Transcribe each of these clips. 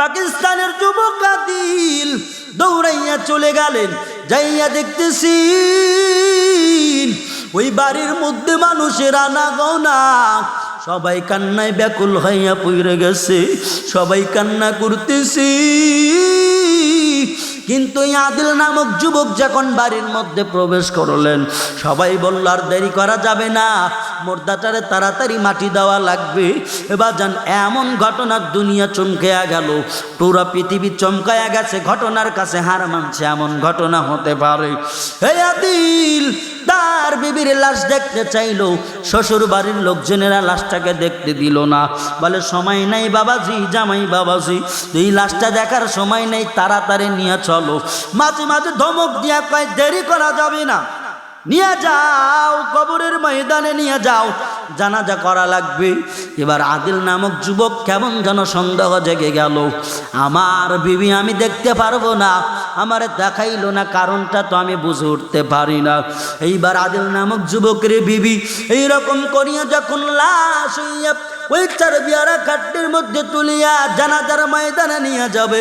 পাকিস্তানের যুবক আদিল দৌড়াইয়া চলে গেলেন, যাইয়া দেখতেছি ওই বাড়ির মধ্যে মানুষের আনা গনা সবাই কান্নায় ব্যাকুল হইয়া পড়ে গেছে, সবাই কান্না করতেছি। কিন্তু এই আদিল নামক যুবক যখন বাড়ির মধ্যে প্রবেশ করলেন, সবাই বলল, আর দেরি করা যাবে না, মোর্দাটারে তাড়াতাড়ি মাটি দেওয়া লাগবে। এবার যান, এমন ঘটনার দুনিয়া চমকেয়া গেল, পুরো পৃথিবী চমকায়া গেছে, ঘটনার কাছে হার মানছে, এমন ঘটনা হতে পারে। এই আদিল তার বিবির লাশ দেখতে চাইল। শ্বশুর বাড়ির লোকজনেরা লাশটাকে দেখতে দিল না। বলে, সময় নাই বাবাজি, জামাই বাবাজি, এই লাশটা দেখার সময় নেই, তাড়াতাড়ি নিয়ে চলো। মাঝে মাঝে ধমক দিয়া কয়, দেরি করা যাবে না। নিয়ে যাও, কবরের ময়দানে নিয়ে যাও। জানাজা করা লাগবে। এবার আদিল নামক যুবক কেমন যেন সন্দেহ জেগে গেল। আমার বিবি আমি দেখতে পারব না, আমার দেখাইলো না, কারণটা তো আমি বুঝে উঠতে পারি না। এইবার আদিল নামক যুবকের বিবি এইরকম করিয়া যখন লাশ হইয়া ওই চার বিয়ারা কাঠটির মধ্যে তুলিয়া জানাজার ময়দানে নিয়ে যাবে।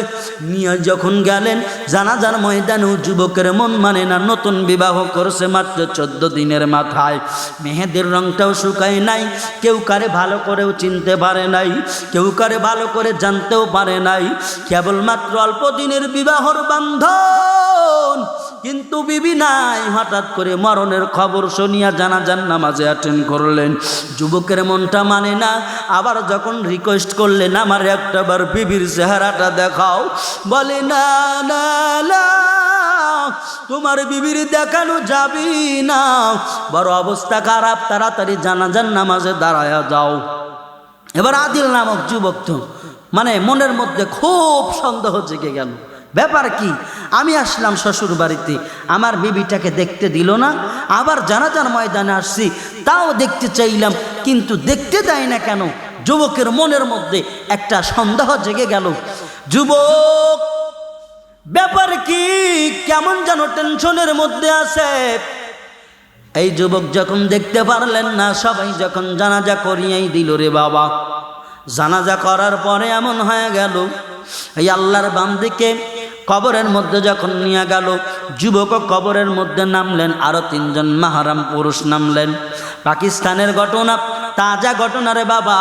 নিয়ে যখন গেলেন, জানাজার ময়দানেও যুবকের মন মানে না, নতুন বিবাহ করছে মাত্র চোদ্দ দিনের মাথায়। মেহেদের রংটাও শুকায় নাই। কেউ কারে ভালো করেও চিনতে পারে নাই, কেউ কারে ভালো করে জানতেও পারে নাই। কেবলমাত্র অল্প দিনের বিবাহর বান্ধন। কিন্তু বিবি নাই, হঠাৎ করে মরণের খবর শুনিয়া জানাজান নামাজে অ্যাটেন্ড করলেন। যুবকের মনটা মানে না, আবার যখন রিকোয়েস্ট করলেন, আমার একটাবার বিবির চেহারাটা দেখাও। বলে, না না না। তোমার বিবির দেখানো যাবি না। বড় অবস্থা খারাপ, তাড়াতাড়ি জানাজান নামাজে দাঁড়ায়া যাও। এবার আদিল নামক যুবক তো মানে মনের মধ্যে খুব সন্দেহ জেগে গেল। ব্যাপার কি? আমি আসলাম শ্বশুর বাড়িতে, আমার বিবিটাকে দেখতে দিল না, আবার জানাজার ময়দানে আসছি, তাও দেখতে চাইলাম, কিন্তু দেখতে দেয় না কেন? যুবকের মনের মধ্যে একটা সন্দেহ জেগে গেল। যুবক! ব্যাপার কি? কেমন যেন টেনশনের মধ্যে আছে। এই যুবক যখন দেখতে পারলেন না, সবাই যখন জানাজা করিয়াই দিল, রে বাবা, জানাজা করার পরে এমন হয়ে গেল? এই আল্লাহর বান্দিকে কবরের মধ্যে যখন নিয়ে গেল যুবক কবরের মধ্যে নামলেন আরও তিনজন মাহারাম পুরুষ নামলেন। পাকিস্তানের ঘটনা, তাজা ঘটনা, রে বাবা।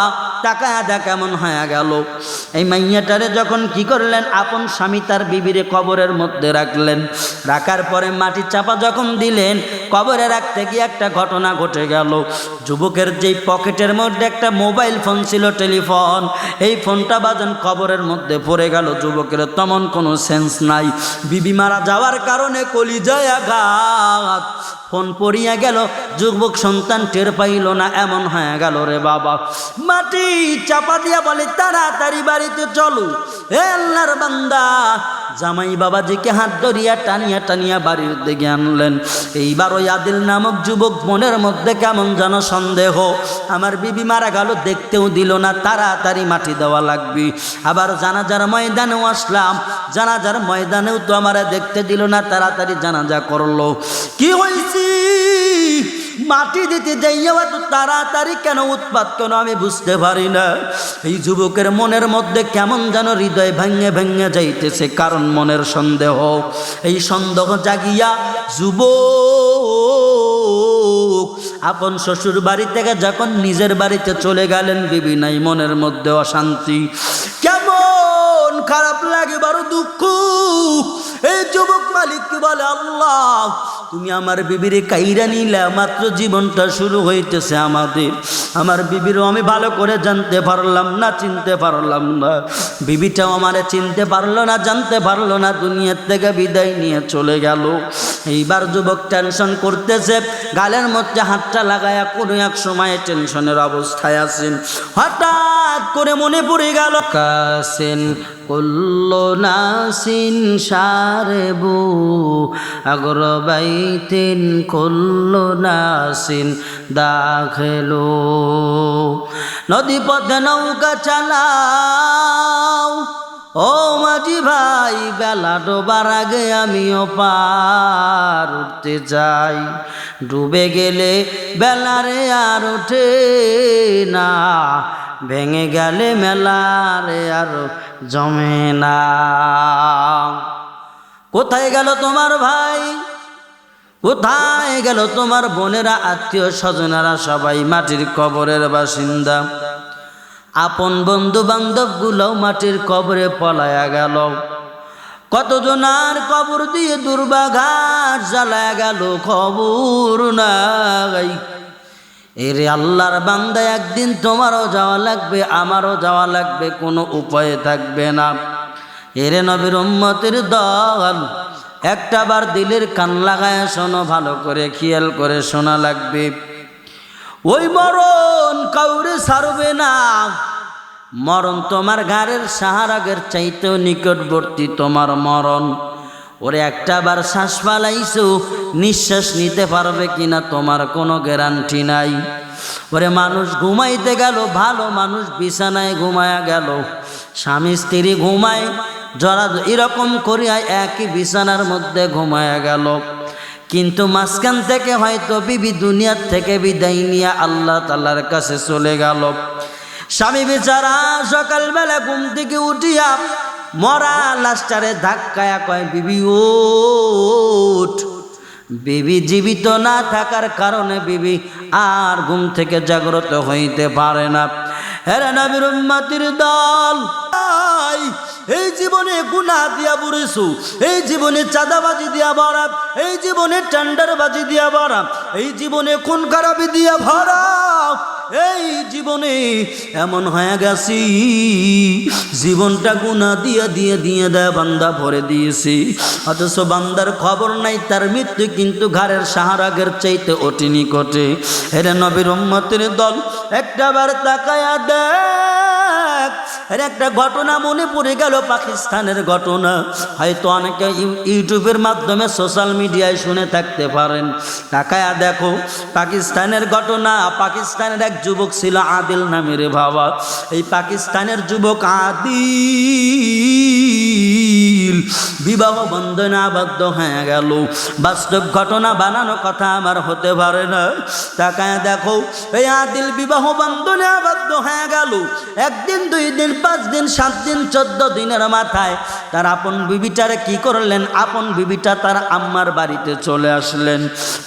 টাকা আদা কেমন হয়ে গেল। এই মাইয়াটারে যখন কি করলেন? আপন স্বামী তার বিবিরে কবরের মধ্যে রাখলেন। রাখার পরে মাটি চাপা যখন দিলেন কবরে রাখতে গিয়ে একটা ঘটনা ঘটে গেল। যুবকের যেই পকেটের মধ্যে একটা মোবাইল ফোন ছিল, টেলিফোন, এই ফোনটা বাজন কবরের মধ্যে পড়ে গেল। যুবকের তেমন কোনো সেন্স নাই। বিবি মারা যাওয়ার কারণে কলিজায় আঘাত। ফোন পড়িয়া গেল, যুবক সন্তান টের পাইল না, এমন হয়ে গেল রে বাবা। মাটি চাপা দিয়া বলে, তাড়াতাড়ি বাড়িতে চলো। হে আল্লাহর বান্দা, জামাই বাবাজিকে হাত ধরিয়া টানিয়া টানিয়া বাড়ির দিকে আনলেন। এইবার ওই আদিল নামক যুবক মনের মধ্যে কেমন যেন সন্দেহ। আমার বিবি মারা গেল, দেখতেও দিল না, তাড়াতাড়ি মাটি দেওয়া লাগবে। আবার জানাজার ময়দানেও আসলাম। জানাজার ময়দানেও তো আমার দেখতে দিল না, তাড়াতাড়ি জানাজা করল। কি হয়েছে মাটি দিতে যাইয়া এত তাড়াতাড়ি কেন উৎপাত কেন আমি বুঝতে পারি না। এই যুবকের মনের মধ্যে কেমন যেন হৃদয় ভেঙে ভেঙে যাইতেছে, কারণ মনের সন্দেহ। এই সন্দেহ জাগিয়া, যুবক, আপন শ্বশুর বাড়ি থেকে যখন নিজের বাড়িতে চলে গেলেন, বিবি নাই, মনের মধ্যে অশান্তি। কেমন খারাপ লাগে বড় দুঃখ। এই যুবক মালিক বলে, আল্লাহ তুমি আমার বিবিরে কাইরা নিলে, মাত্র জীবনটা শুরু হইতেছে আমাদের। আমার বিবিরও আমি ভালো করে জানতে পারলাম না, চিনতে পারলাম না। বিবিটাও আমারে চিনতে পারল না, জানতে পারল না, দুনিয়ার থেকে বিদায় নিয়ে চলে গেল। এইবার যুবক টেনশন করতেছে, গালের মধ্যে হাতটা লাগায়া কোনো এক সময় টেনশনের অবস্থায় আছেন। হঠাৎ করে মনে পড়ে গেল কাসেন কুল্লো নাসিন সারেবু আগরবাইতিন কুল্লো নাসিন দাখেলো। নদী পথে নৌকা চালাও। ও মাঝি ভাই, বেলা ডোবার আগে আমিও পার উঠতে যাই। ডুবে গেলে বেলারে আর ওঠে না। ভেঙে গেলে মেলারে আর জমে না। কোথায় গেল তোমার ভাই? কোথায় গেল তোমার বোনেরা, আত্মীয় স্বজনেরা সবাই মাটির কবরের বাসিন্দা? আপন বন্ধু বান্ধবগুলো মাটির কবরে পলায়া গেল। কতজনার কবর দিয়ে দুর্বাঘাট জ্বালায়া গেল খবর নাই। এরে আল্লাহর বান্দা একদিন তোমারও যাওয়া লাগবে, আমারও যাওয়া লাগবে, কোনো উপায় থাকবে না। এরে নবীর উম্মতের দল একটা বার দিলের কান লাগায় শোনো, ভালো করে খেয়াল করে শোনা লাগবে। ওই মরণ কাউরে সারবে না। মরণ তোমার ঘাড়ের সাহারাগের চাইতেও নিকটবর্তী তোমার মরণ। ওরে একটা বার শ্বাস পালাইছো নিঃশ্বাস নিতে পারবে কিনা তোমার কোনো গ্যারান্টি নাই। ওরে মানুষ ঘুমাইতে গেল, ভালো মানুষ বিছানায় ঘুমায়া গেল। স্বামী স্ত্রী ঘুমায় জরা এরকম করিয়া একই বিছানার মধ্যে ঘুমায়া গেল। কিন্তু মাঝখান থেকে হয়তো বিবি দুনিয়ার থেকে বিদায় নিয়ে আল্লাহ তাল্লার কাছে চলে গেল। স্বামী বেচারা সকালবেলা ঘুম থেকে উঠিয়া মরা লাস্টারে ধাক্কায়া কয়, বিবি ওঠ বিবি জীবিত না থাকার কারণে বিবি আর ঘুম থেকে জাগ্রত হইতে পারে না। হেরে নবীর দল এই জীবনে গুনা দিয়া বুড়েছু, এই জীবনে চাঁদাবাজি দিয়া ভরা এই জীবনে টেন্ডারবাজি দিয়া ভরা এই জীবনে খুন খারাপি দিয়া ভরা এই জীবনে এমন হয়ে গেছি, জীবনটা গুণা দিয়ে দিয়ে দিয়ে দেয় বান্দা ভরে দিয়েছি। অথচ বান্দার খবর নাই, তার মৃত্যু কিন্তু ঘরের সাহারাগের চাইতে অতি নিকটে। হেরে নবীর দল একটা বার তাকায়া দেখ এর একটা ঘটনা মনে পড়ে গেল, পাকিস্তানের ঘটনা। হয়তো অনেকে ইউটিউবের মাধ্যমে সোশ্যাল মিডিয়ায় শুনে থাকতে পারেন। তাকায়া দেখো, পাকিস্তানের ঘটনা, পাকিস্তানের এক যুবক ছিল আদিল নামের বাবা। এই পাকিস্তানের যুবক আদিল বিবাহ বন্ধনে আবদ্ধ হয়ে গেল। বাস্তব ঘটনা বানানো কথা আমার হতে পারে না। তাকায় দেখো, এই আদিল বিবাহ বন্ধনে আবদ্ধ হয়ে গেল। একদিন, দুই দিন পাঁচ দিন, সাত দিন, চোদ্দ দিনের মাথায় তার আপন বিবিটারে কি করলেন? আপন বিবিটা তার আম্মার বাড়িতে চলে আসলেন।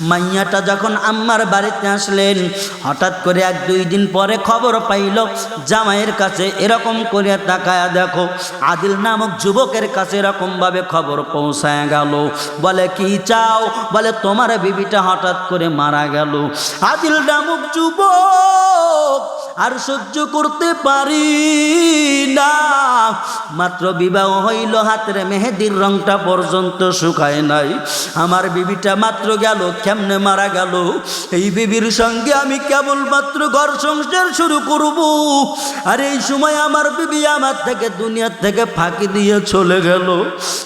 মাইয়াটা যখন আম্মার বাড়িতে আসলেন, হঠাৎ করে এক দুই দিন পরে খবর পাইল, জামাইয়ের কাছে এরকম করে তাকায়া দেখো, আদিল নামক যুবকের কাছে এরকমভাবে খবর পৌঁছায় গেল। বলে, কি চাও? বলে, তোমার বিবিটা হঠাৎ করে মারা গেল। আদিল নামক যুবক আর সহ্য করতে পারি না। মাত্র বিবাহ হইল, হাতের মেহেদির রংটা পর্যন্ত শুকায় নাই। আমার বিবিটা মাত্র গেল, কেমনে মারা গেল? এই বিবির সঙ্গে আমি কেবলমাত্র ঘর সংসার শুরু করব। আর এই সময় আমার বিবি আমার থেকে, দুনিয়ার থেকে ফাঁকি দিয়ে চলে গেল।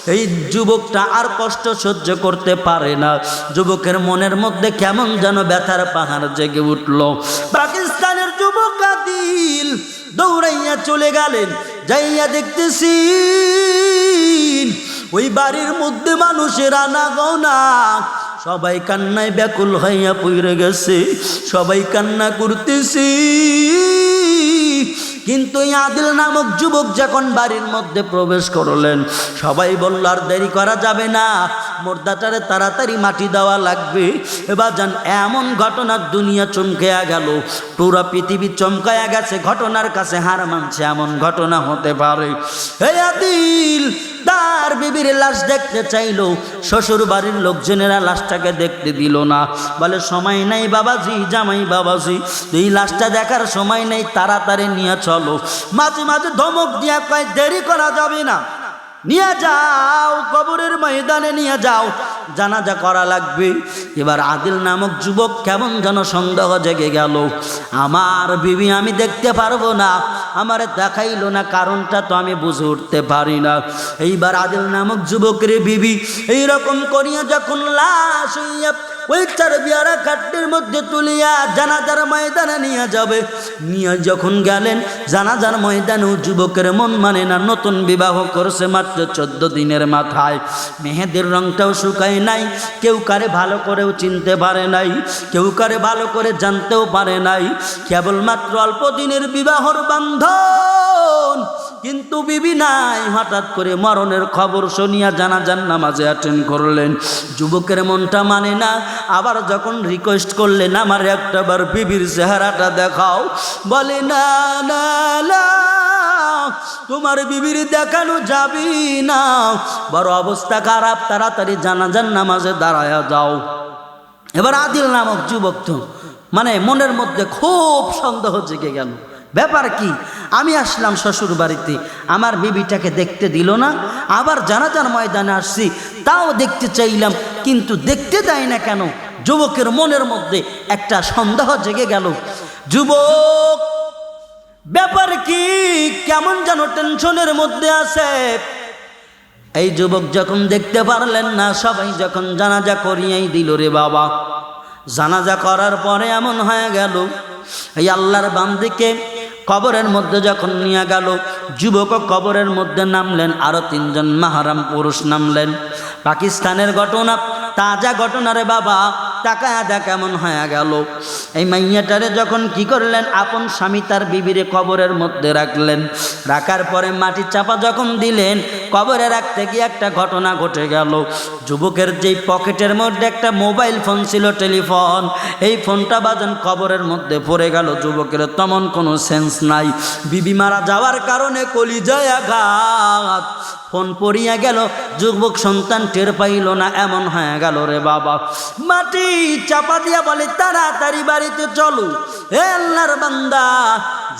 এই যুবকটা আর কষ্ট সহ্য করতে পারে না। যুবকের মনের মধ্যে কেমন যেন ব্যথার পাহাড় জেগে উঠল। পাকিস্তানের যুবক আদিল দৌড়াইয়া চলে গেলেন, যাইয়া দেখতেছি ওই বাড়ির মধ্যে মানুষের আনা গৌনা সবাই কান্নায় ব্যাকুল হইয়া পইরে গেছে, সবাই কান্না করতেছি। কিন্তু আদিল নামক যুবক যখন বাড়ির মধ্যে প্রবেশ করলেন, সবাই বলল, আর দেরি করা যাবে না মোর্দাটারে তাড়াতাড়ি মাটি দেওয়া লাগবে। এবার যান এমন ঘটনার দুনিয়া চমকেয়া গেল, পুরা পৃথিবী চমকায়া গেছে, ঘটনার কাছে হার মানছে, এমন ঘটনা হতে পারে। হে আদিল, তার বিবির লাশ দেখতে চাইলো শ্বশুর বাড়ির লোকজনেরা লাশটাকে দেখতে দিল না। বলে, সময় নাই বাবাজি, জামাই বাবাজি, এই লাশটা দেখার সময় নেই, তাড়াতাড়ি নিয়ে চলো। মাঝে মাঝে ধমক দিয়া কয়, দেরি করা যাবে না। নিয়ে যাও, কবরের ময়দানে নিয়ে যাও। জানা যা করা লাগবে। এবার আদিল নামক যুবক কেমন যেন সন্দেহ জেগে গেল। আমার বিবি, আমি দেখতে পারব না। আমার দেখাইলো না, কারণটা তো আমি বুঝে উঠতে পারি না। এইবার আদিল নামক যুবকের বিবি এইরকম করিয়া যখন লাশ হইয়া ওই চার বিয়ারা মধ্যে তুলিয়া জানাজার ময়দানে নিয়ে যাবে। নিয়ে যখন গেলেন, জানাজার ময়দানেও যুবকের মন মানে না, নতুন বিবাহ করছে মাত্র চোদ্দ দিনের মাথায়। মেহেদের রংটাও শুকায় নাই, কেউ কারে ভালো করেও চিনতে পারে নাই, কেউ কারে ভালো করে জানতেও পারে নাই। কেবলমাত্র অল্প দিনের বিবাহর বান্ধন। কিন্তু বিবি নাই, হঠাৎ করে মরণের খবর শুনিয়া জানাজান নামাজে অ্যাটেন্ড করলেন। যুবকের মনটা মানে না আবার যখন রিকোয়েস্ট করলেন, আমার একটাবার বিবির চেহারাটা দেখাও। বলে, না না না, তোমার বিবির দেখানো যাবি না। বড় অবস্থা খারাপ, তাড়াতাড়ি জানাজান নামাজে দাঁড়ায়া যাও। এবার আদিল নামক যুবক তো মানে মনের মধ্যে খুব সন্দেহ জেগে গেল। ব্যাপার কি? আমি আসলাম শ্বশুর বাড়িতে, আমার বিবিটাকে দেখতে দিল না, আবার জানাজার ময়দানে আসছি, তাও দেখতে চাইলাম কিন্তু দেখতে দেয় না কেন? যুবকের মনের মধ্যে একটা সন্দেহ জেগে গেল। যুবক, ব্যাপার কি? কেমন যেন টেনশনের মধ্যে আছে। এই যুবক যখন দেখতে পারলেন না, সবাই যখন জানাজা করিয়াই দিল, রে বাবা, জানাজা করার পরে এমন হয়ে গেল, এই আল্লাহর বান্দিকে কবরের মধ্যে যখন নিয়ে গেল, যুবক কবরের মধ্যে নামলেন আরও তিনজন মাহারাম পুরুষ নামলেন। পাকিস্তানের ঘটনা, তাজা ঘটনা রে বাবা টাকা দেখ কেমন হয়ে গেল। এই মাইয়াটারে যখন কি করলেন, আপন স্বামী তার বিবিরে কবরের মধ্যে রাখলেন। রাখার পরে মাটি চাপা যখন দিলেন কবরে রাখতে গিয়ে একটা ঘটনা ঘটে গেল। যুবকের যেই পকেটের মধ্যে একটা মোবাইল ফোন ছিল, টেলিফোন, এই ফোনটা বাজান কবরের মধ্যে পড়ে গেল। যুবকের তেমন কোনো সেন্স নাই। বিবি মারা যাওয়ার কারণে কলিজায় আঘাত। ফোন পড়িয়া গেল, যুবক সন্তান টের পাইল না, এমন হয়ে গেল, রে বাবা, মাটি চাপা দিয়া বলে, তাড়াতাড়ি বাড়িতে চলো। হে আল্লাহর বান্দা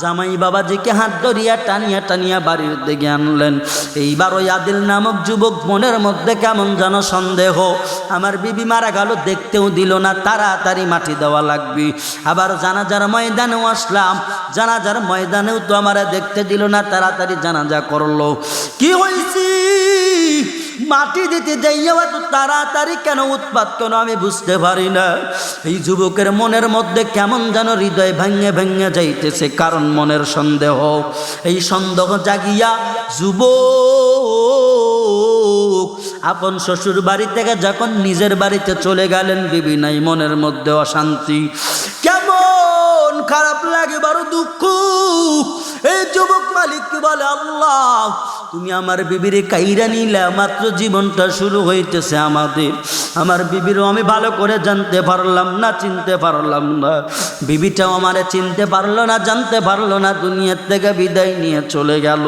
জামাই বাবাজিকে হাত ধরিয়া টানিয়া টানিয়া বাড়ির দিকে আনলেন। এইবার ওই আদিল নামক যুবক মনের মধ্যে কেমন যেন সন্দেহ। আমার বিবি মারা গেল, দেখতেও দিল না, তাড়াতাড়ি মাটি দেওয়া লাগবে। আবার জানাজার ময়দানেও আসলাম। জানাজার ময়দানেও তো আমার দেখতে দিল না, তাড়াতাড়ি জানাজা করল। কি হয়েছে মাটি দিতে যাইয়া তো তাড়াতাড়ি কেন উৎপাত কেন আমি বুঝতে পারি না। এই যুবকের মনের মধ্যে কেমন যেন হৃদয় ভেঙে ভেঙে যাইতেছে, কারণ মনের সন্দেহ। এই সন্দেহ জাগিয়া, যুবক, আপন শ্বশুর বাড়ি থেকে যখন নিজের বাড়িতে চলে গেলেন, বিবি নাই মনের মধ্যে অশান্তি। কেমন খারাপ লাগে, বড় দুঃখ। এই যুবক মালিক বলে, আল্লাহ, তুমি আমার বিবিরে কাইরা নিলে, মাত্র জীবনটা শুরু হইতেছে আমাদের। আমার বিবিরও আমি ভালো করে জানতে পারলাম না, চিনতে পারলাম না। বিবিটাও আমারে চিনতে পারল না, জানতে পারল না, দুনিয়ার থেকে বিদায় নিয়ে চলে গেল।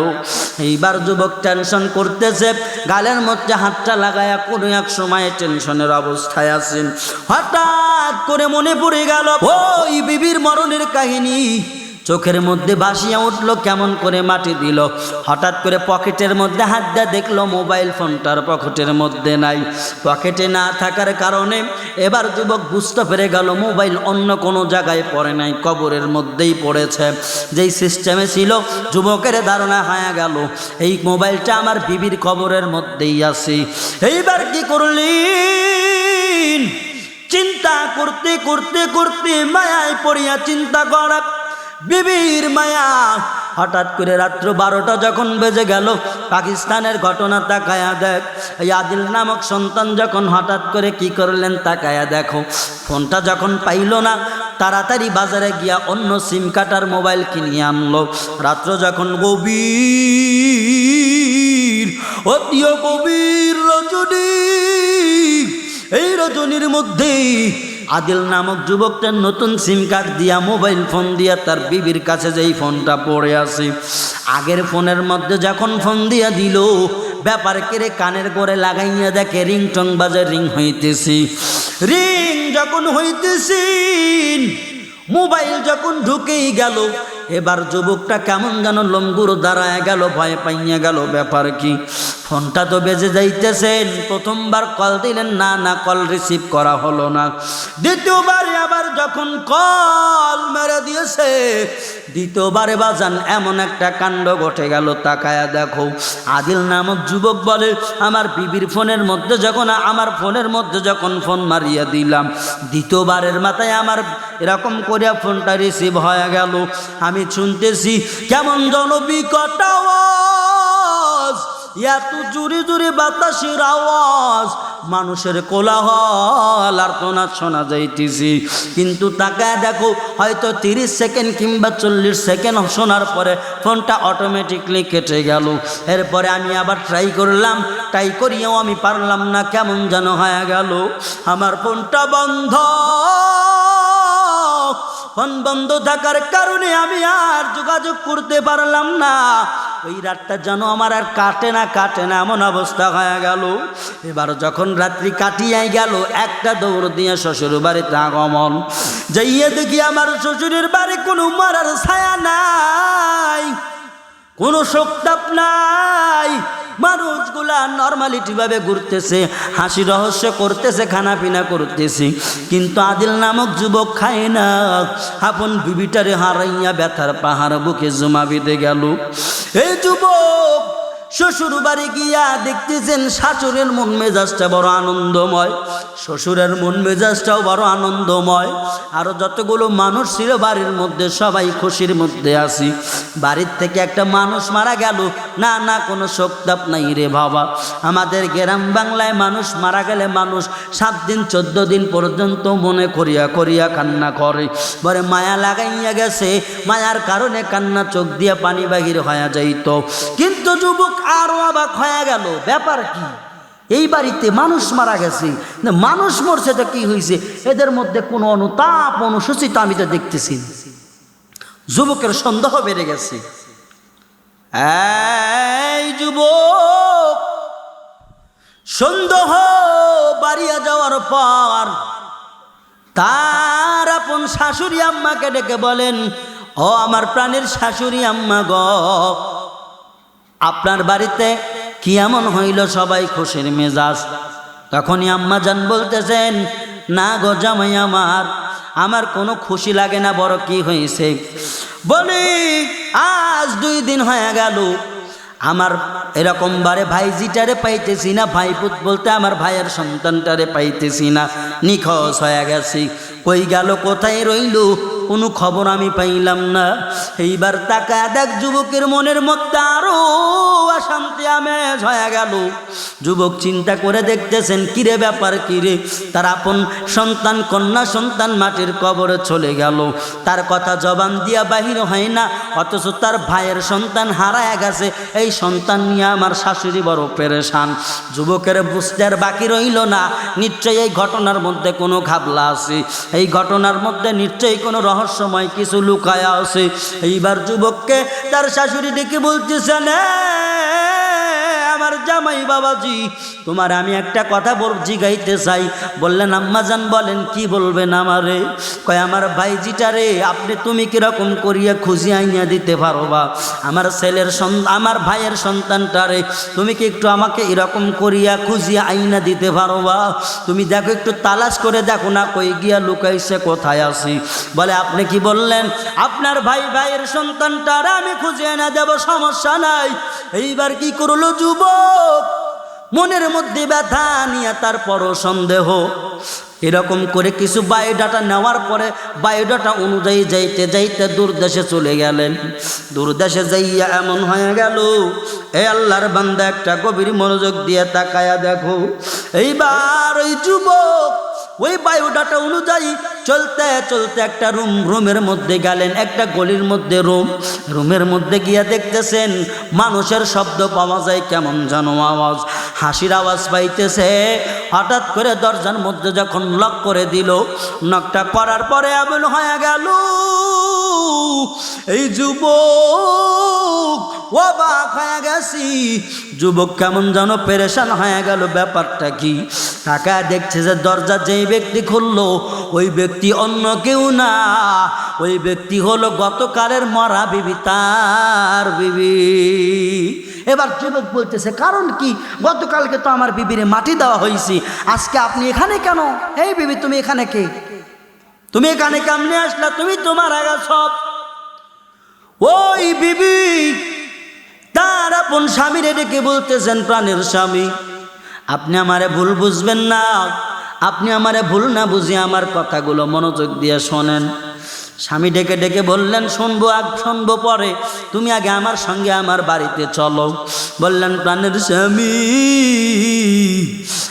এইবার যুবক টেনশন করতেছে, গালের মধ্যে হাতটা লাগায়া কোনো এক সময় টেনশনের অবস্থায় আছেন। হঠাৎ করে মনে পড়ে গেল, ওই বিবির মরণের কাহিনী। চোখের মধ্যে ভাসিয়া উঠল, কেমন করে মাটি দিল। হঠাৎ করে পকেটের মধ্যে হাত দিয়ে দেখল, মোবাইল ফোনটার পকেটের মধ্যে নাই। পকেটে না থাকার কারণে এবার যুবক বুঝতে পেরে গেল, মোবাইল অন্য কোনো জায়গায় পড়ে নাই, কবরের মধ্যেই পড়েছে। যেই সিস্টেমে ছিল, যুবকের ধারণা হয়ে গেল, এই মোবাইলটা আমার বিবির কবরের মধ্যেই আছে। এইবার কি করলেন? চিন্তা করতে করতে করতে মায়ায় পড়িয়া চিন্তা করা। বিবির মায়া। হঠাৎ করে রাত্র বারোটা যখন বেজে গেল, পাকিস্তানের ঘটনা তাকায়া দেখ। এই আদিল নামক সন্তান যখন হঠাৎ করে কি করলেন তাকায়া দেখো। ফোনটা যখন পাইল না, তাড়াতাড়ি বাজারে গিয়া অন্য সিম কাটার মোবাইল কিনিয়ে আনলো। রাত্র যখন গভীর অতীয় গভীর এই রজনীর মধ্যে আদিল নামক যুবকটার নতুন সিম কার্ড দিয়া, মোবাইল ফোন দিয়া তার বিবির কাছে যেই ফোনটা পড়ে আছে। আগের ফোনের মধ্যে যখন ফোন দিয়া দিল, ব্যাপার কেড়ে কানের করে লাগাইয়া দেখে রিং টং বাজে রিং হইতেছি। রিং যখন হইতেছি, মোবাইল যখন ঢুকেই গেল এবার যুবকটা কেমন যেন লম্গুর দাঁড়ায় গেল, ভয় পাইয়া গেল, ব্যাপার কি? ফোনটা তো বেজে যাইতেছেন প্রথমবার কল দিলেন, না না, কল রিসিভ করা হলো না। দ্বিতীয়বার আবার যখন কল মেরে দিয়েছে, দ্বিতীয়বারে বাজান এমন একটা কাণ্ড ঘটে গেল, তাকায়া দেখো। আদিল নামক যুবক বলে, আমার বিবির ফোনের মধ্যে যখন, আমার ফোনের মধ্যে যখন ফোন মারিয়া দিলাম, দ্বিতীয়বারের মাথায় আমার এরকম করিয়া ফোনটা রিসিভ হয়ে গেল। আমি শুনতেছি, কেমন জনবিকট আওয়াজ? এত জুড়ে জুড়ে বাতাসের আওয়াজ। মানুষের কোলাহল আর শোনা যাইতেছি। কিন্তু তাকায় দেখো, হয়তো তিরিশ সেকেন্ড কিংবা চল্লিশ সেকেন্ড শোনার পরে ফোনটা অটোমেটিকলি কেটে গেল। এরপরে আমি আবার ট্রাই করলাম ট্রাই করিয়েও আমি পারলাম না, কেমন যেন হয়ে গেল। আমার ফোনটা বন্ধ। ফোন বন্ধ থাকার কারণে আমি আর যোগাযোগ করতে পারলাম না। ওই রাতটা যেন আমার আর কাটে না কাটে না, এমন অবস্থা হয়ে গেল। এবার যখন রাত্রি কাটিয়াই গেল, একটা দৌড় দিয়ে শ্বশুর বাড়িতে আগমন। যাইয়ে দেখি আমার শ্বশুরের বাড়ি কোনো মারার ছায়া নাই। কোনো শোকতাপ নাই। মানুষগুলা নর্মালিটি ভাবে ঘুরতেছে, হাসি রহস্য করতেছে খানা পিনা করতেছে, কিন্তু আদিল নামক যুবক খায় না। আপন বিবিটারে হারাইয়া ব্যথার পাহাড় বুকে জমা বেঁধে গেল। এই যুবক শ্বশুর বাড়ি গিয়া দেখতেছেন শাশুড়ের মন মেজাজটা বড় আনন্দময়। শ্বশুরের মন মেজাজটাও বড় আনন্দময়। আরও যতগুলো মানুষ ছিল বাড়ির মধ্যে, সবাই খুশির মধ্যে আসি বাড়ির থেকে একটা মানুষ মারা গেল, না না, কোনো শোকতাপ নাই রে বাবা। আমাদের গ্রাম বাংলায় মানুষ মারা গেলে মানুষ সাত দিন, চোদ্দ দিন পর্যন্ত মনে করিয়া করিয়া কান্না করে। বলে মায়া লাগাইয়া গেছে, মায়ার কারণে কান্না চোখ দিয়া পানি বাহির হয়ে যাইত। কিন্তু যুবক আরও অবাক হয়ে গেল। ব্যাপার কি? এই বাড়িতে মানুষ মারা গেছে। মানুষ মরছে তো কি হয়েছে এদের মধ্যে কোনো অনুতাপ, অনুসূচিত আমি তো দেখতেছি যুবকের সন্দেহ বেড়ে গেছে। যুবক, সন্দেহ বাড়িয়া যাওয়ার পর তার আপন শাশুড়ি আম্মাকে ডেকে বলেন, ও আমার প্রাণের শাশুড়ি আম্মা গ আপনার বাড়িতে কি এমন হইল সবাই খুশির মেজাজ? তখনই আম্মা যান বলতেছেন, না গো জামাই আমার আমার কোনো খুশি লাগে না, বড় কি হয়েছে? বলি, আজ দুই দিন হয়ে গেল আমার এরকম বারে ভাইজিটারে পাইতেছি না ভাইপুত বলতে আমার ভাইয়ের সন্তানটারে পাইতেছি না। নিখোঁজ হয়ে গেছি। কই গেল, কোথায় রইল? কোনো খবর আমি পাইলাম না। এইবার তাকা দেখ যুবকের মনের মধ্যে আরও অশান্তি আমেজ হয়ে গেল। যুবক চিন্তা করে দেখতেছেন, কিরে ব্যাপার, কিরে? তার আপন সন্তান, কন্যা সন্তান মাটির কবরে চলে গেল। তার কথা জবান দিয়া বাহির হয় না, অথচ তার ভাইয়ের সন্তান হারায় গেছে। এই সন্তান নিয়ে আমার শাশুড়ি বড় পেরেশান। যুবকের বুঝতে আর বাকি রইল না। নিশ্চয়ই এই ঘটনার মধ্যে কোনো ঘাবলা আছে। এই ঘটনার মধ্যে নিশ্চয়ই কোনো রহস্যময় কিছু লুকায়া আছে। এইবার যুবককে তার শাশুড়ি ডেকে বলতেছে আমার জামাই বাবাজি? তোমার আমি একটা কথা বল জিগাইতে চাই। বললেন, আম্মাজান বলেন, কি বলবেন আমারে? কয়, আমার ভাইজিটা রে, আপনি তুমি কীরকম করিয়া খুঁজি আইনিয়া দিতে পারবা? আমার ছেলের আমার ভাইয়ের সন্তানটারে তুমি কি একটু আমাকে এরকম করিয়া খুঁজিয়া আইনা দিতে পারবা? তুমি দেখো, একটু তালাশ করে দেখো না, কই গিয়া লুকাইছে, কোথায় আছি? বলে, আপনি কি বললেন? আপনার ভাই, ভাইয়ের সন্তানটারে আমি খুঁজে এনে দেব, সমস্যা নাই। এইবার কি করল, যুবক? মনের মধ্যে ব্যথা নিয়ে তারপরও সন্দেহ। এরকম করে কিছু বায়োডাটা নেওয়ার পরে বায়োডাটা অনুযায়ী যাইতে যাইতে দূর দেশে চলে গেলেন। দূর দেশে যাইয়া এমন হয়ে গেল, এ আল্লাহর বান্দা, একটা গভীর মনোযোগ দিয়ে তাকায়া দেখো। এইবার ওই যুবক ওই বায়োডাটা অনুযায়ী চলতে চলতে একটা রুম, রুমের মধ্যে গেলেন, একটা গলির মধ্যে রুম। রুমের মধ্যে গিয়া দেখতেছেন, মানুষের শব্দ পাওয়া যায় কেমন যেন আওয়াজ। হাসির আওয়াজ পাইতেছে। হঠাৎ করে দরজার মধ্যে যখন লক করে দিল নকটা করার পরে এমন হয়ে গেল, এই যুবক, অবাক হয়ে গেছি। যুবক কেমন যেন পেরেশান হয়ে গেল, ব্যাপারটা কি? টাকা দেখছে যে দরজা যেই ব্যক্তি খুললো, ওই ব্যক্তি অন্য কেউ না। ওই ব্যক্তি হলো গতকালের মরা বিবি, তার বিবি। এবার যুবক বলতেছে, কারণ কি? গতকালকে তো আমার বিবিরে মাটি দেওয়া হয়েছে। আজকে আপনি এখানে কেন? এই বিবি, তুমি এখানে কে? তুমি এখানে কামনে আসলা? তুমি তোমার আগা সব ওই বিবি, তার আপন স্বামীরে ডেকে বলতেছেন, প্রাণের স্বামী। আপনি আমারে ভুল বুঝবেন না। আপনি আমারে ভুল না বুঝিয়ে আমার কথাগুলো মনোযোগ দিয়ে শোনেন। স্বামী ডেকে ডেকে বললেন, শুনব, আগ শুনব পরে। তুমি আগে আমার সঙ্গে আমার বাড়িতে চলো। বললেন, প্রাণের স্বামী,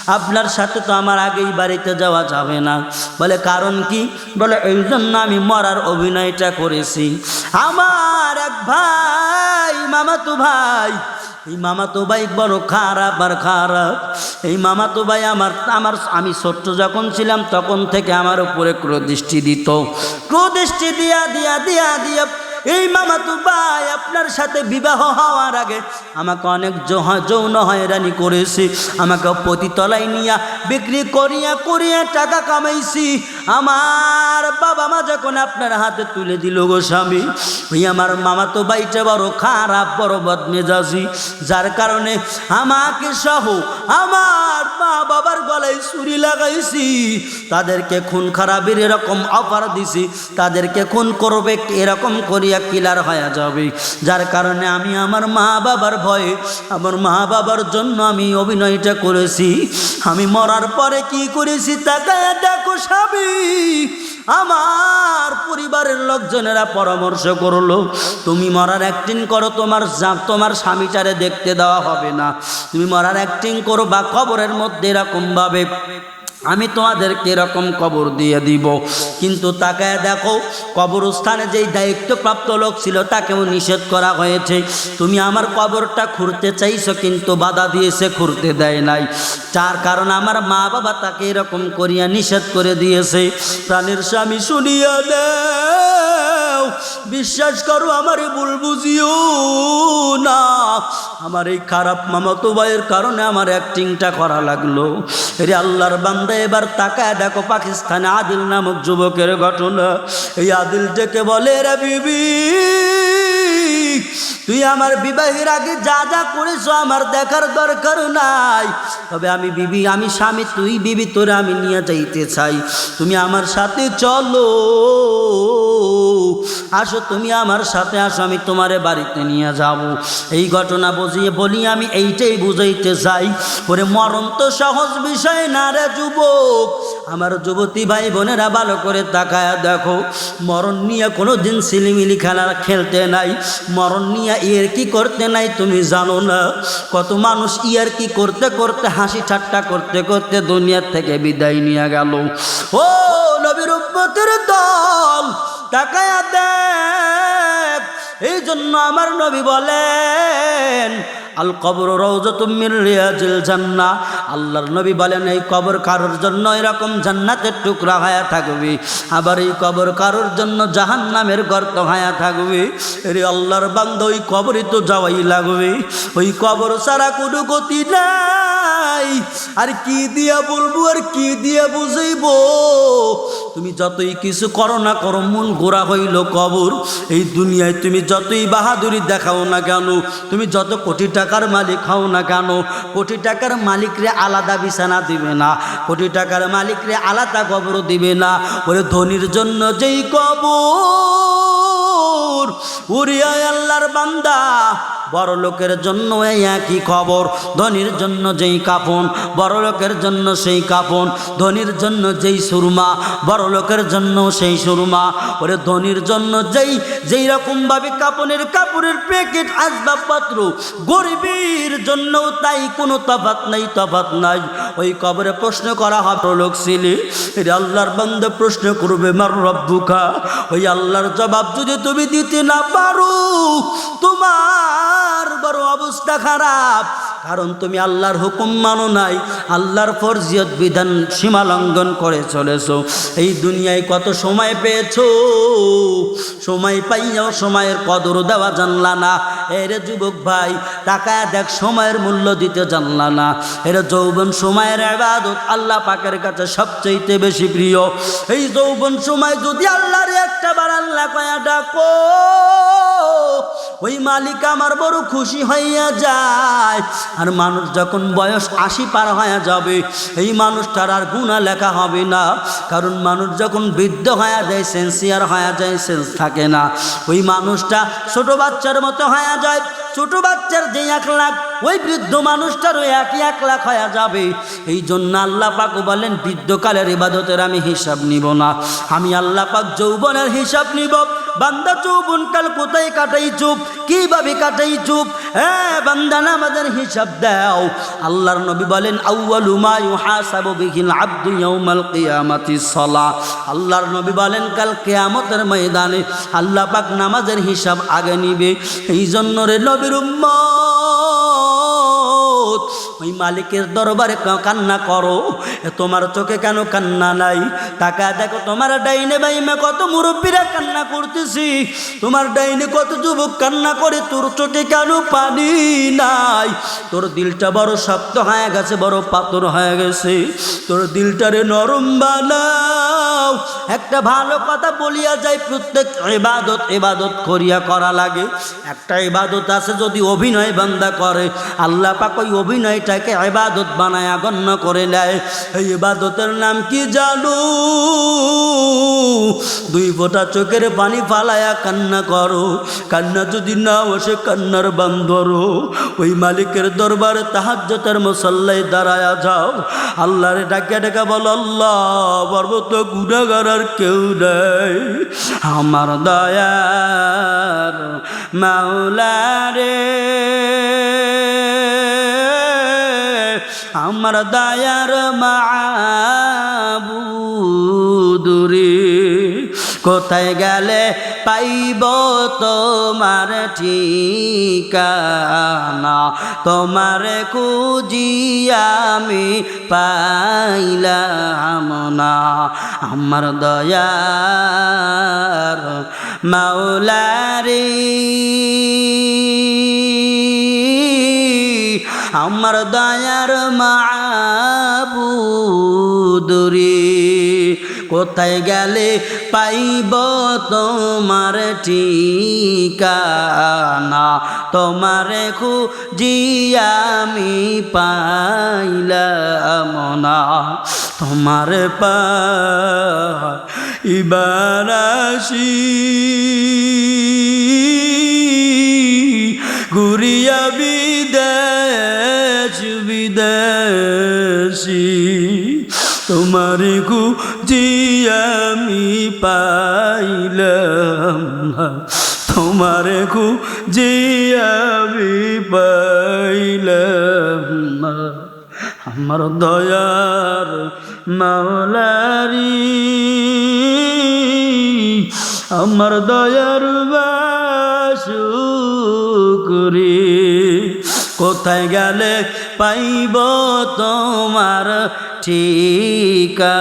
আপনার সাথে তো আমার আগেই বাড়িতে যাওয়া যাবে না। বলে, কারণ কি? বলে, এই জন্য আমি মরার অভিনয়টা করেছি। আমার এক ভাই, মামাতো ভাই এই মামা তো ভাই বড় খারাপ আর খারাপ। এই মামা তো ভাই আমার আমার আমি ছোট্ট যখন ছিলাম তখন থেকে আমার উপরে ক্রোদৃষ্টি দিত। ক্রোদৃষ্টি দিয়া দিয়া দিয়া দিয়া এই মামাতো ভাই, আপনার সাথে বিবাহ হওয়ার আগে আমাকে অনেক যৌন হয়রানি করেছে। আমাকে পতিতলায় নিয়া বিক্রি করিয়া করিয়া টাকা কামাইছি। আমার বাবা মা যখন আপনার হাতে তুলে দিল গো স্বামী, ওই আমার মামা তো বাইটা বড় খারাপ, বড় বদমেজাজি। যার কারণে আমাকে সহ আমার মা বাবার গলায় ছুরি লাগাইছি। তাদেরকে খুন খারাপের এরকম অফার দিছি, তাদেরকে খুন করবে এরকম করিয়া কিলার হয়ে যাবে। যার কারণে আমি আমার মা বাবার ভয়ে, আমার মা বাবার জন্য আমি অভিনয়টা করেছি। আমি মরার পরে কি করেছি তাকায় দেখো স্বামী। আমার পরিবারের লোকজনেরা পরামর্শ করল, তুমি মরার অ্যাক্টিং করো, তোমার তোমার স্বামীটারে দেখতে দেওয়া হবে না। তুমি মরার অ্যাক্টিং করো বা খবরের মধ্যে এরকমভাবে আমি তোমাদেরকে এরকম কবর দিয়ে দিব। কিন্তু তাকে দেখো, কবরস্থানে যেই দায়িত্বপ্রাপ্ত লোক ছিল, তাকেও নিষেধ করা হয়েছে। তুমি আমার কবরটা খুঁড়তে চাইছো, কিন্তু বাধা দিয়েছে খুঁড়তে দেয় নাই। তার কারণ আমার মা বাবা তাকে এরকম করিয়া নিষেধ করে দিয়েছে। প্রাণের স্বামী শুনিয়া দেও বিশ্বাস করো আমারে ভুল বুঝিও না। আমার এই খারাপ মামাতো ভাইয়ের কারণে আমার অ্যাক্টিংটা করা লাগল। রে আল্লাহর বান্দা এবার তাকায় দেখো, পাকিস্তানে আদিল নামক যুবকের ঘটনা। এই আদিল ডেকে বলে, রে বিবি, তুই আমার বিবাহের আগে যা যা করেছ আমার দেখার দরকার নাই। তবে আমি বিবি, আমি স্বামী, তুই বিবি, তোরে আমি নিয়ে যাইতে চাই। তুমি আমার সাথে চলো। আসো, তুমি আমার সাথে আসো, আমি তোমারে বাড়িতে নিয়ে যাব। এই ঘটনা বুঝিয়ে বলি, আমি এইটাই বুঝাইতে চাই। ওরে, মরণ তো সহজ বিষয় না রে যুবক। আমার যুবতী ভাই বোনেরা ভালো করে তাকায়া দেখো। মরণ নিয়ে কোনো দিন সিলিমিলি খেলা খেলতে নাই। মরণ নিয়ে ইয়ের কি করতে নাই তুমি জানো না। কত মানুষ ইয়ার কি করতে করতে, হাসি ঠাট্টা করতে করতে দুনিয়ার থেকে বিদায় নিয়ে গেল। ও নবীর দল, তাকায়া দেখ। এই জন্য আমার নবী বলেন আল কবর রৌজতুমির রিয়াজিল জান্না আল্লাহর নবী বলেন, এই কবর কারোর জন্য এরকম জান্নাতের টুকরা হায়া থাকবে? আবার এই কবর কারোর জন্য জাহান্নামের গর্ত হায়া থাকবে? রে আল্লাহর বান্ধ ওই কবরই তো যাওয়াই লাগবে। ওই কবর ছাড়া কোনো গতি নাই। আর কি দিয়া বলব, আর কি দিয়া বুঝাইব? তুমি যতই কিছু করো না করো মন গোড়া হইল কবর। এই দুনিয়ায় তুমি যতই বাহাদুরি দেখাও না কেন, তুমি যত কোটি টাকার মালিক হও না কেন? কোটি টাকার মালিকরে আলাদা বিছানা দিবে না। কোটি টাকার মালিকরে আলাদা কবর দিবে না। ওরে ধনির জন্য যেই কবর উড়িয়া আল্লাহর বান্দা বড় লোকের জন্য এই একই খবর, ধনির জন্য যেই কাপন বড় লোকের জন্য সেই কাপন ধনির জন্য যেই সুরমা বড় লোকের জন্য সেই সুরমা। ওরে ধনির জন্য যেই যেই রকমভাবে কাপনের কাপড়ের প্যাকেট, আসবাবপত্র, গরিবের জন্য তাই কোনো তফাত নাই তফাত নাই। ওই কবরে প্রশ্ন করা হবে লোক ছিলি? আল্লাহর বন্ধ প্রশ্ন করবে, মার রব্বুকা। ওই আল্লাহর জবাব যদি তুমি দিতে না পারো, তোমার বড় অবস্থা খারাপ। কারণ তুমি আল্লাহর হুকুম মানো নাই, আল্লাহর ফরজিয়ত বিধান সীমা লঙ্ঘন করে চলেছ। এই দুনিয়ায় কত সময় পেয়েছ? সময় পাইয়াও সময়ের কদর দেওয়া জানলা না। এরে যুবক ভাই, টাকা দেখ সময়ের মূল্য দিতে জানলা না। এরে যৌবন সময়ের আবাদত আল্লাহ পাকের কাছে সবচেয়ে বেশি প্রিয়। এই যৌবন সময় যদি আল্লাহর একটা বার আল্লাহ কয়া ডাকো ওই মালিক আমার বড় খুশি হইয়া যায়। আর মানুষ যখন বয়স আশি পার হয়ে যাবে, এই মানুষটার আর গুণা লেখা হবে না। কারণ মানুষ যখন বৃদ্ধ হয়ে যায় সেন্সিয়ার হয়ে যায় সেন্স থাকে না। ওই মানুষটা ছোট বাচ্চার মতো হয়ে যায়। ছোট বাচ্চার যে এক লাখ, ওই বৃদ্ধ মানুষটারও একই এক লাখ হয়ে যাবে। এই জন্য আল্লাহ পাক বলেন, বৃদ্ধকালের ইবাদতের আমি হিসাব নিব না। আমি আল্লাহ পাক যৌবনের হিসাব নিব। বান্দা চৌবন কাল কোথায় কাটাই চুপ? কীভাবে কাটাই চুপ? হ্যাঁ বান্দা নামাজের হিসাব দাও। আল্লাহর নবী বলেন সালাহ আল্লাহর নবী বলেন, কাল কিয়ামতের ময়দানে আল্লাহ পাক নামাজের হিসাব আগে নিবে। এই জন্য রে নবীর ওই মালিকের দরবারে কান্না করো। তোমার চোখে কেন কান্না নাই? টাকা দেখো তোমার ডাইনে বাইমে কত মুরব্বীরা কান্না করতেছি। তোমার ডাইনে কত যুবক কান্না করে, তোর চোখে কেন পানি নাই? তোর দিলটা বড় শক্ত হয়ে গেছে, বড় পাথর হয়ে গেছে। তোর দিলটারে নরম বানাও। একটা ভালো কথা বলিয়া যায় প্রত্যেক ইবাদত ইবাদত করিয়া করা লাগে। একটা ইবাদত আছে যদি অভিনয় বান্দা করে, আল্লাহ পাক ওই অভিনয়টাকে ইবাদত বানায়া গণ্য করে নেয়। এই ইবাদতের নাম কি জানো? দুই ফোঁটা চোখের পানি ফালায়া কান্না করো। কান্না যদি না বসে কান্নার বান ধরো। ওই মালিকের দরবারে তাহাজ্জতের মশল্লায় দাঁড়ায়া যাও। আল্লাহর ডাকে ডাকা বল, আল্লাহ, পর্বত গুণাগার আর কেউ নেই। আমার দয়ার মাওলারে আমার দয়ার মাবুদুরে কোথায় গেলে পাইব তোমার ঠিকানা? তোমার খুঁজি আমি পাইলাম না। আমার দয়ার মাওলারে আমার দয়ার মাবুদুরে কোথায় গেলে পাইব তোমার ঠিকানা? তোমার খুঁজি আমি পাইলাম না। তোমার পা ইবারাসি ঘুরিয়া বিদেশ বিদেশি তোমার খুঁজি আমি পাইলাম। তোমার খুঁজি আমি পাইলাম। আমার দয়ার মাওলারি, আমার দয়ার বাসু কোথায় গেলে পাইব তোমার ঠিকানা?